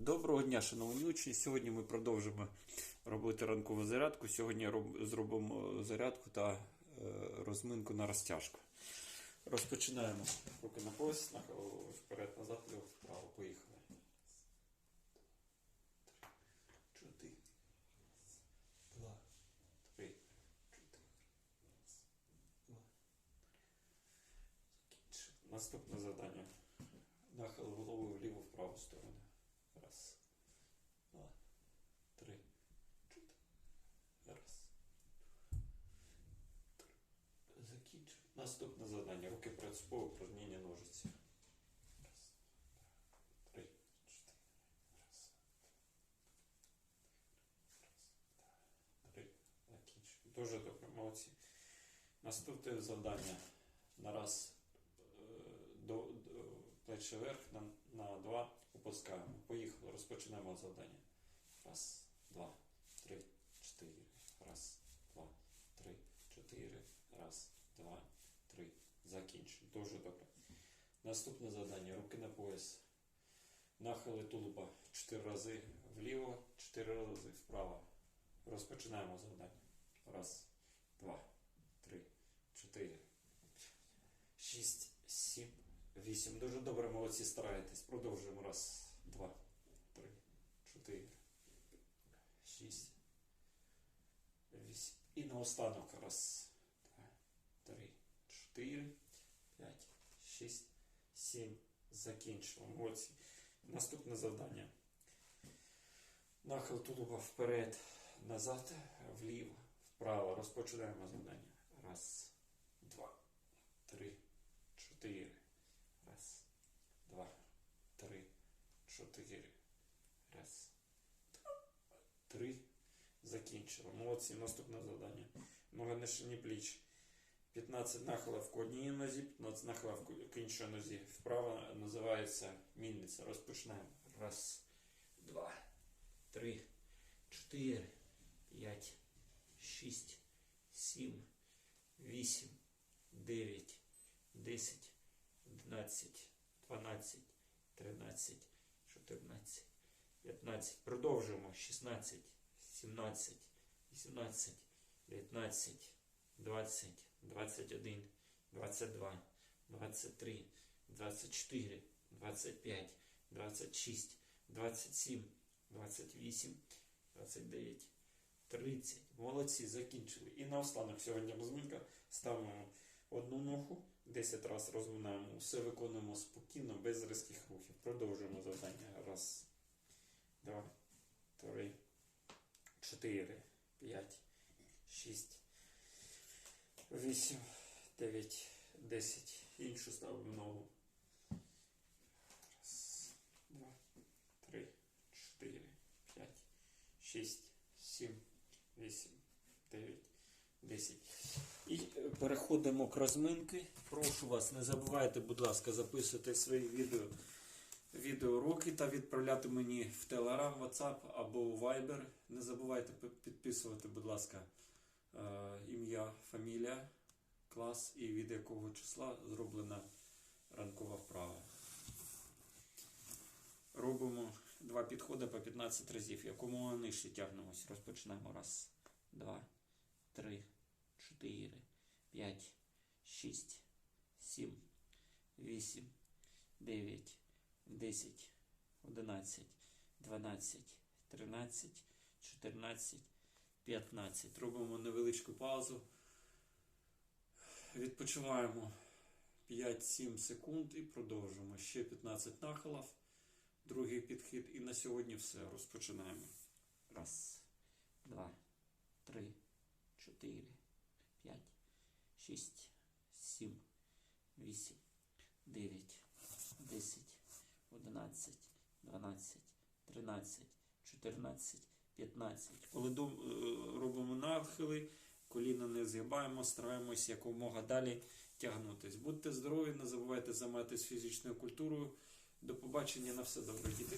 Доброго дня, шановні учні. Сьогодні ми продовжимо робити ранкову зарядку. Сьогодні зробимо зарядку та е, розминку на розтяжку. Розпочинаємо. Руки на пояс, вперед, назад, ліво, вправо. Поїхали. Чотири. Два. Три. Чотири. Наступне завдання. Нахил головою вліво вправу сторону. Раз, два, три, чотири. Раз. Три. Наступне завдання. Руки перед собою, упражнення ножиці. Раз, два, три, чотири. Раз. Два, три. Закінчив. Дуже добре, молодці. Наступне завдання. На раз е, до, до плечі вверх, на, на два опускаємо. Поїхали, розпочнемо завдання. Раз, два, три, чотири. Раз, два, три, чотири. Два, три. Закінчимо. Дуже добре. Наступне завдання. Руки на пояс. Нахили тулуба 4 рази вліво, 4 рази вправо. Розпочинаємо завдання. Раз, два, три, чотири, шість, сім, вісім. Дуже добре, молодці, стараєтесь. Продовжуємо. Раз, два, три, чотири, шість, вісім. І наостанок. Раз, 4, 5, 6, 7. Закінчуємо. Молодці. Наступне завдання. Нахил тулуба вперед, назад, вліво, вправо. Розпочинаємо завдання. Раз, два, три, чотири. Раз, два, три, чотири. Раз, два, три. Закінчимо. Молодці. Наступне завдання. Ноги не пліч. 15 нахилів к одній нозі, 15 нахилів к іншій нозі. Вправо називається мільниця. Розпочинаємо. Раз, два, три, чотири, п'ять, шість, сім, вісім, дев'ять, десять, одинадцять, дванадцять, тринадцять, чотирнадцять, п'ятнадцять. Продовжуємо. Шістнадцять, сімнадцять, вісімнадцять, дев'ятнадцять, двадцять, двадцять один, двадцять два, двадцять три, двадцять чотири, двадцять п'ять, двадцять шість, двадцять сім, двадцять вісім, двадцять дев'ять. 30. Молодці, закінчили. І наостанок сьогодні розминка. Ставимо одну ногу, 10 разів розминаємо. Все виконуємо спокійно, без різких рухів. Продовжуємо завдання. Раз, два, три, чотири, п'ять, шість, вісім, дев'ять, десять. Іншу ставимо ногу. Раз, два, три, чотири, п'ять, шість, сім. 8, 9, 10. І переходимо к розминки. Прошу вас, не забувайте, будь ласка, записувати свої відео, відеоуроки та відправляти мені в Telegram, WhatsApp або у Viber. Не забувайте підписувати, будь ласка, е, ім'я, фамілія, клас і від якого числа зроблена ранкова вправа. Робимо два підходи по 15 разів. Якомога нижче тягнемось. Розпочнемо. Раз, два, три, чотири, п'ять, шість, сім, вісім, дев'ять, десять, одинадцять, дванадцять, тринадцять, чотирнадцять, п'ятнадцять. Робимо невеличку паузу. Відпочиваємо 5-7 секунд і продовжуємо. Ще 15 нахилів. Другий підхід. І на сьогодні все. Розпочинаємо. Раз, два, три, чотири, п'ять, шість, сім, вісім, дев'ять, десять, одинадцять, дванадцять, тринадцять, чотирнадцять, п'ятнадцять. Коли дум- е, робимо нахили, коліна не згибаємо, стараємось якомога далі тягнутись. Будьте здорові, не забувайте займатися фізичною культурою. До побачення на все добре, діти.